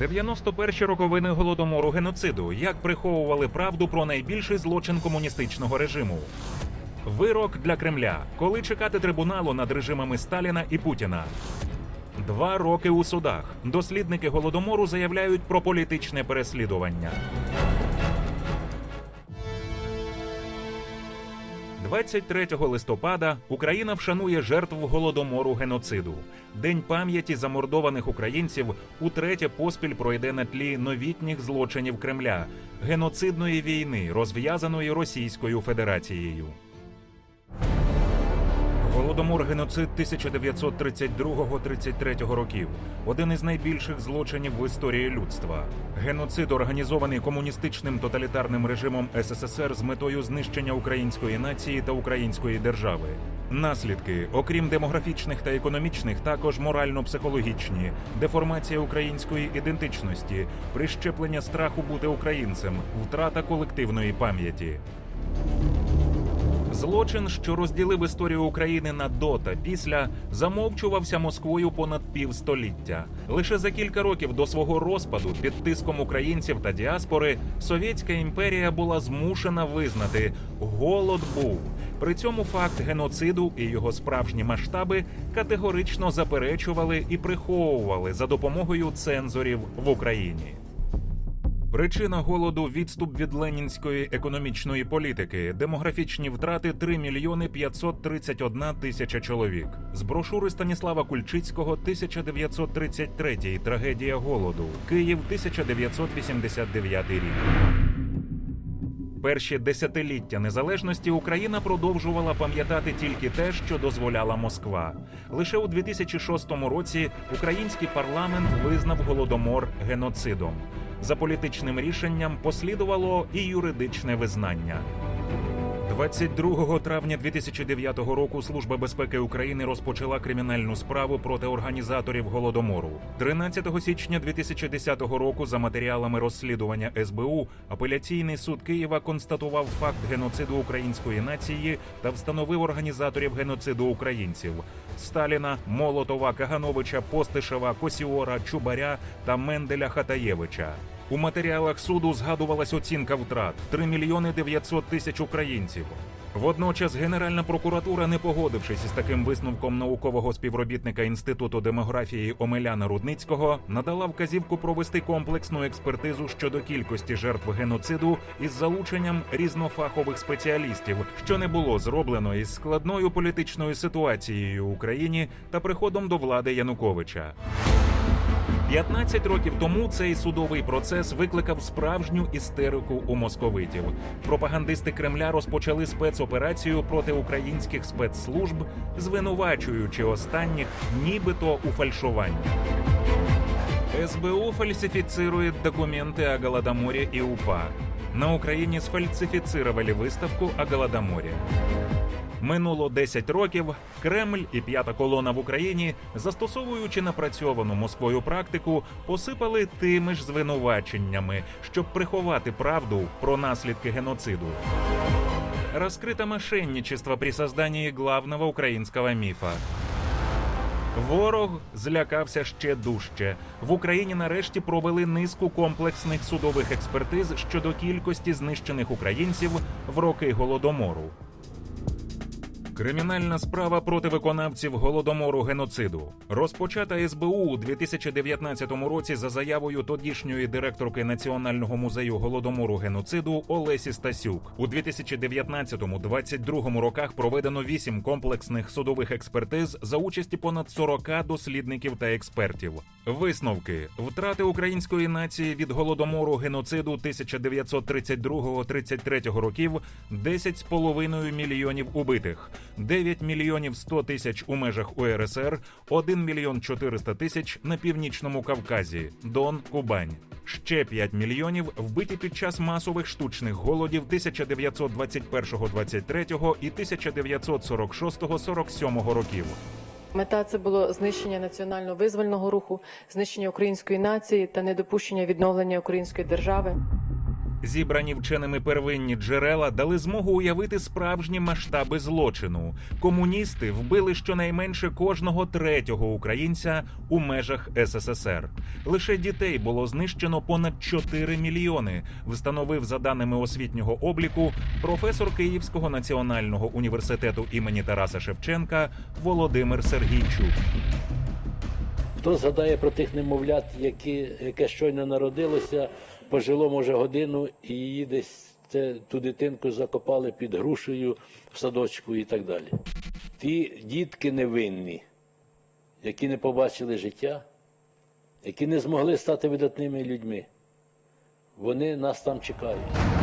91-ші роковини голодомору геноциду. Як приховували правду про найбільший злочин комуністичного режиму. Вирок для Кремля. Коли чекати трибуналу над режимами Сталіна і Путіна. Два роки у судах. Дослідники голодомору заявляють про політичне переслідування. 23 листопада Україна вшанує жертв голодомору геноциду. День пам'яті замордованих українців утретє поспіль пройде на тлі новітніх злочинів Кремля, геноцидної війни, розв'язаної Російською Федерацією. Голодомор геноцид 1932-33 років один із найбільших злочинів в історії людства. Геноцид організований комуністичним тоталітарним режимом СССР з метою знищення української нації та української держави. Наслідки, окрім демографічних та економічних, також морально-психологічні, деформація української ідентичності, прищеплення страху бути українцем, втрата колективної пам'яті. Злочин, що розділив історію України на до та після, замовчувався Москвою понад півстоліття. Лише за кілька років до свого розпаду під тиском українців та діаспори Совєтська імперія була змушена визнати голод був. При цьому факт геноциду і його справжні масштаби категорично заперечували і приховували за допомогою цензорів в Україні. Причина голоду відступ від ленінської економічної політики, демографічні втрати 3 мільйони 531 тисяча чоловік. З брошури Станіслава Кульчицького 1933 Трагедія голоду. Київ 1989 рік. Перші десятиліття незалежності Україна продовжувала пам'ятати тільки те, що дозволяла Москва. Лише у 2006 році український парламент визнав голодомор геноцидом. За політичним рішенням послідувало і юридичне визнання. 22 травня 2009 року Служба безпеки України розпочала кримінальну справу проти організаторів голодомору. 13 січня 2010 року, за матеріалами розслідування СБУ, апеляційний суд Києва констатував факт геноциду української нації та встановив організаторів геноциду українців Сталіна, Молотова, Кагановича, Постишева, Косіора, Чубаря та Менделя Хатаєвича. У матеріалах суду згадувалась оцінка втрат 3 мільйони 900 тисяч українців. Водночас Генеральна прокуратура, не погодившись із таким висновком наукового співробітника інституту демографії Омеляна Рудницького, надала вказівку провести комплексну експертизу щодо кількості жертв геноциду із залученням різнофахових спеціалістів, що не було зроблено із складною політичною ситуацією в Україні та приходом до влади Януковича. 15 років тому цей судовий процес викликав справжню істерику у московитів. Пропагандисти Кремля розпочали спецоперацію проти українських спецслужб, звинувачуючи останніх нібито у фальшуванні. СБУ фальсифицирует документы о Голодоморе и УПА. На Україні сфальсифицировали виставку о Голодоморі. Минуло 10 років. Кремль і п'ята колона в Україні, застосовуючи напрацьовану Москвою практику, посипали тими ж звинуваченнями, щоб приховати правду про наслідки геноциду. Раскрыто мошенничество при создании главного українського міфа. Ворог злякався ще дужче. В Україні нарешті провели низку комплексних судових експертиз щодо кількості знищених українців в роки голодомору. Кримінальна справа проти виконавців голодомору геноциду розпочата СБУ у 2019 році за заявою тодішньої директорки Національного музею голодомору геноциду Олесі Стасюк. У 2019-2022 роках проведено вісім комплексних судових експертиз за участі понад 40 дослідників та експертів. Висновки втрати української нації від голодомору геноциду 1932-33 років 10,5 мільйонів убитих. 9 мільйонів 100 тисяч у межах УРСР, 1 мільйон 400 тисяч на північному Кавказі, Дон, Кубань. Ще 5 мільйонів вбиті під час масових штучних голодів 1921-23 і 1946-47 років. Мета це було знищення національно визвольного руху, знищення української нації та недопущення відновлення української держави. Зібрані вченими первинні джерела дали змогу уявити справжні масштаби злочину. Комуністи вбили щонайменше кожного третього українця у межах СССР. Лише дітей було знищено понад 4 мільйони. Встановив за даними освітнього обліку професор Київського національного університету імені Тараса Шевченка Володимир Сергійчук. Хто згадає про тих немовлят, які, яке щойно народилося, пожило може годину, і її десь це, ту дитинку закопали під грушею в садочку і так далі. Ті дітки невинні, які не побачили життя, які не змогли стати видатними людьми, вони нас там чекають.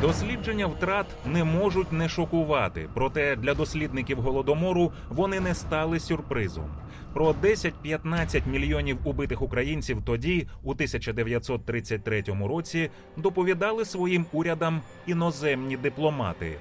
Дослідження втрат не можуть не шокувати, проте для дослідників голодомору вони не стали сюрпризом. Про 10-15 мільйонів убитих українців тоді, у 1933 році, доповідали своїм урядам іноземні дипломати.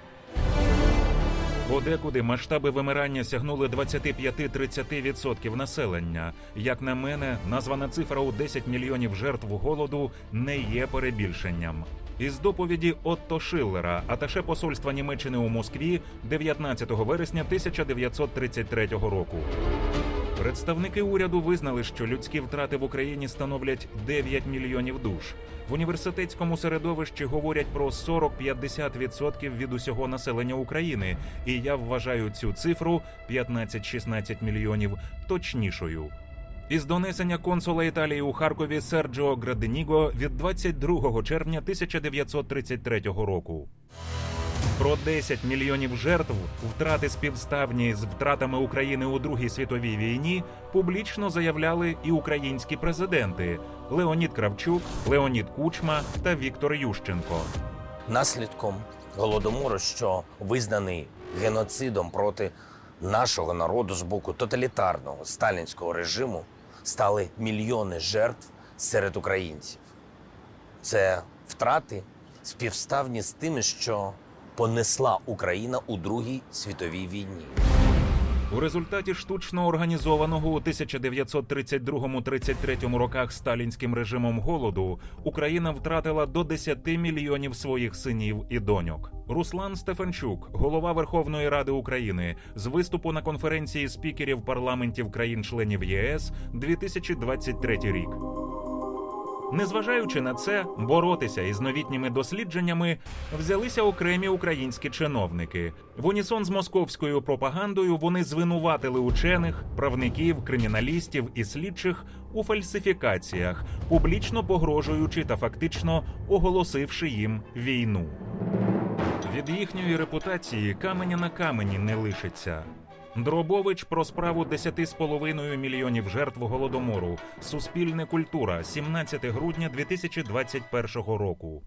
Подекуди масштаби вимирання сягнули 25-30% населення. Як на мене, названа цифра у 10 мільйонів жертв голоду не є перебільшенням. Із доповіді Отто Шиллера, аташе посольства Німеччини у Москві 19 вересня 1933 року. Представники уряду визнали, що людські втрати в Україні становлять 9 мільйонів душ. В університетському середовищі говорять про 40-50% від усього населення України, і я вважаю цю цифру 15-16 мільйонів точнішою. Із донесення консула Італії у Харкові Серджіо Граденіго від 22 червня 1933 року. Про 10 мільйонів жертв втрати співставні з втратами України у Другій світовій війні публічно заявляли і українські президенти Леонід Кравчук, Леонід Кучма та Віктор Ющенко. наслідком голодомору, що визнаний геноцидом проти нашого народу з боку тоталітарного сталінського режиму, стали мільйони жертв серед українців. Це втрати співставні з тими, що понесла Україна у Другій світовій війні. У результаті штучно організованого у 1932-33 роках сталінським режимом голоду Україна втратила до 10 мільйонів своїх синів і доньок. Руслан Стефанчук, голова Верховної Ради України, з виступу на конференції спікерів парламентів країн-членів ЄС 2023 рік. Незважаючи на це, боротися із новітніми дослідженнями взялися окремі українські чиновники. В унісон з московською пропагандою вони звинуватили учених, правників, криміналістів і слідчих у фальсифікаціях, публічно погрожуючи та фактично оголосивши їм війну. Від їхньої репутації каменя на камені не лишиться. Дробович про справу 10,5 мільйонів жертв голодомору. Суспільне культура, 17 грудня 2021 року.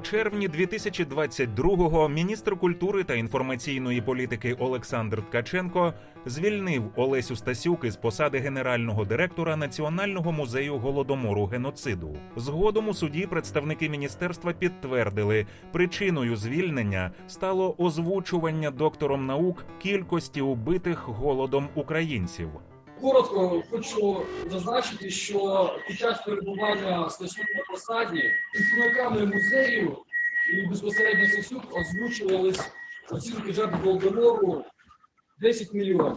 У червні 2022-го міністр культури та інформаційної політики Олександр Ткаченко звільнив Олесю Стасюк із посади генерального директора Національного музею голодомору геноциду. Згодом у суді представники міністерства підтвердили, причиною звільнення стало озвучування доктором наук кількості убитих голодом українців. Коротко хочу зазначити, що під час перебування Стасюк на посаді представниками музею і безпосередньо Стасюк озвучувались оцінки жертв голодомору 10 мільйонів.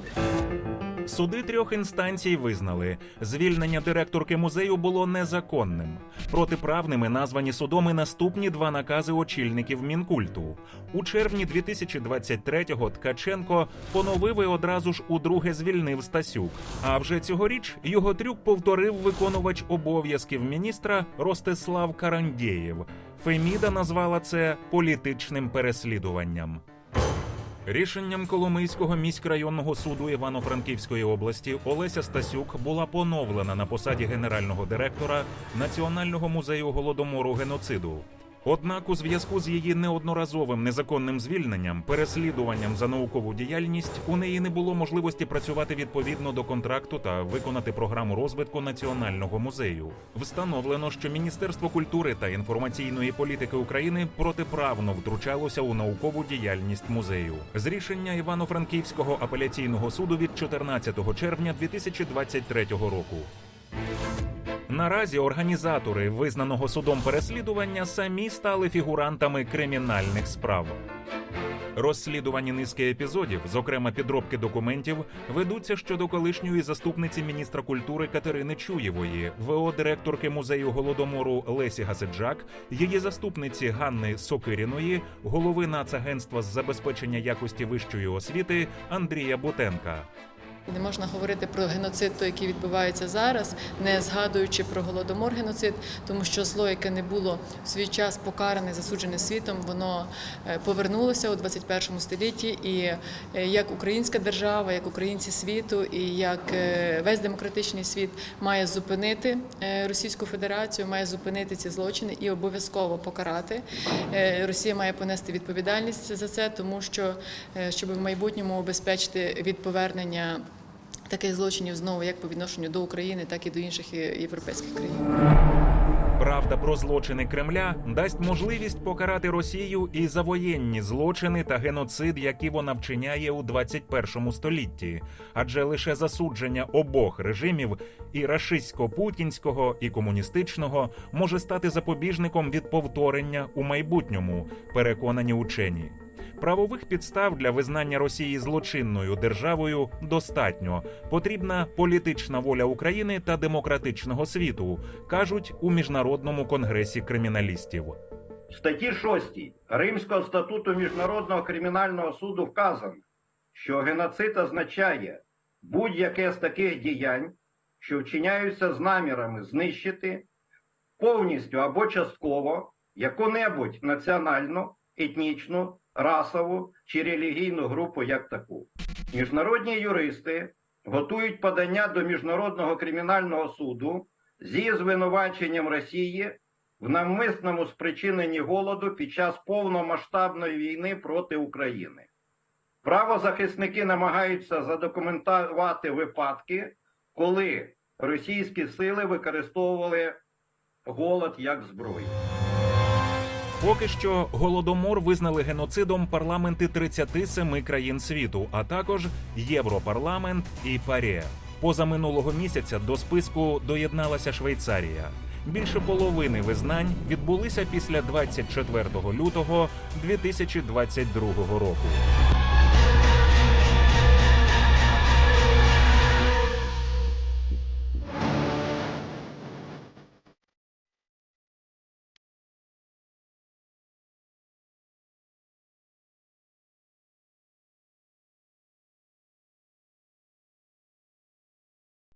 Суди трьох інстанцій визнали, звільнення директорки музею було незаконним. Протиправними названі судом і наступні два накази очільників мінкульту. У червні 2023-го Ткаченко поновив і одразу ж удруге звільнив Стасюк. А вже цьогоріч його трюк повторив виконувач обов'язків міністра Ростислав Карандєєв. Феміда назвала це політичним переслідуванням. Рішенням Коломийського міськрайонного суду Івано-Франківської області Олеся Стасюк була поновлена на посаді генерального директора Національного музею голодомору геноциду. Однак, у зв'язку з її неодноразовим незаконним звільненням, переслідуванням за наукову діяльність, у неї не було можливості працювати відповідно до контракту та виконати програму розвитку національного музею. Встановлено, що Міністерство культури та інформаційної політики України протиправно втручалося у наукову діяльність музею. З рішення Івано-Франківського апеляційного суду від 14 червня 2023 року. Наразі організатори визнаного судом переслідування самі стали фігурантами кримінальних справ. Розслідувані низки епізодів, зокрема підробки документів, ведуться щодо колишньої заступниці міністра культури Катерини Чуєвої, ВО директорки музею голодомору Лесі Гасиджак, її заступниці Ганни Сокиріної, голови Нацагентства з забезпечення якості вищої освіти Андрія Бутенка. Не можна говорити про геноцид, той, який відбувається зараз, не згадуючи про голодомор геноцид, тому що зло, яке не було в свій час покаране, засуджене світом, воно е, повернулося у 21 столітті. І е, як українська держава, як українці світу, і як е, весь демократичний світ має зупинити Російську Федерацію, має зупинити ці злочини і обов'язково покарати. Росія має понести відповідальність за це, тому що щоб в майбутньому обезпечити від повернення таких злочинів знову як по відношенню до України, так і до інших е, європейських країн. Правда про злочини Кремля дасть можливість покарати Росію і за воєнні злочини та геноцид, які вона вчиняє у 21 столітті. Адже лише засудження обох режимів і рашистсько-путінського, і комуністичного може стати запобіжником від повторення у майбутньому, переконані учені. Правових підстав для визнання Росії злочинною державою достатньо. Потрібна політична воля України та демократичного світу, кажуть у міжнародному конгресі криміналістів. В статті 6 Римського статуту Міжнародного кримінального суду вказано, що геноцид означає будь-яке з таких діянь, що вчиняються з намірами знищити повністю або частково яку-небудь національну, етнічну, расову чи релігійну групу як таку. Міжнародні юристи готують подання до Міжнародного кримінального суду зі звинуваченням Росії в навмисному спричиненні голоду під час повномасштабної війни проти України. Правозахисники намагаються задокументувати випадки, коли російські сили використовували голод як зброю. Поки що голодомор визнали геноцидом парламенти 37 країн світу, а також Європарламент і ПАРЄ. Поза минулого місяця до списку доєдналася Швейцарія. Більше половини визнань відбулися після 24 лютого 2022 року.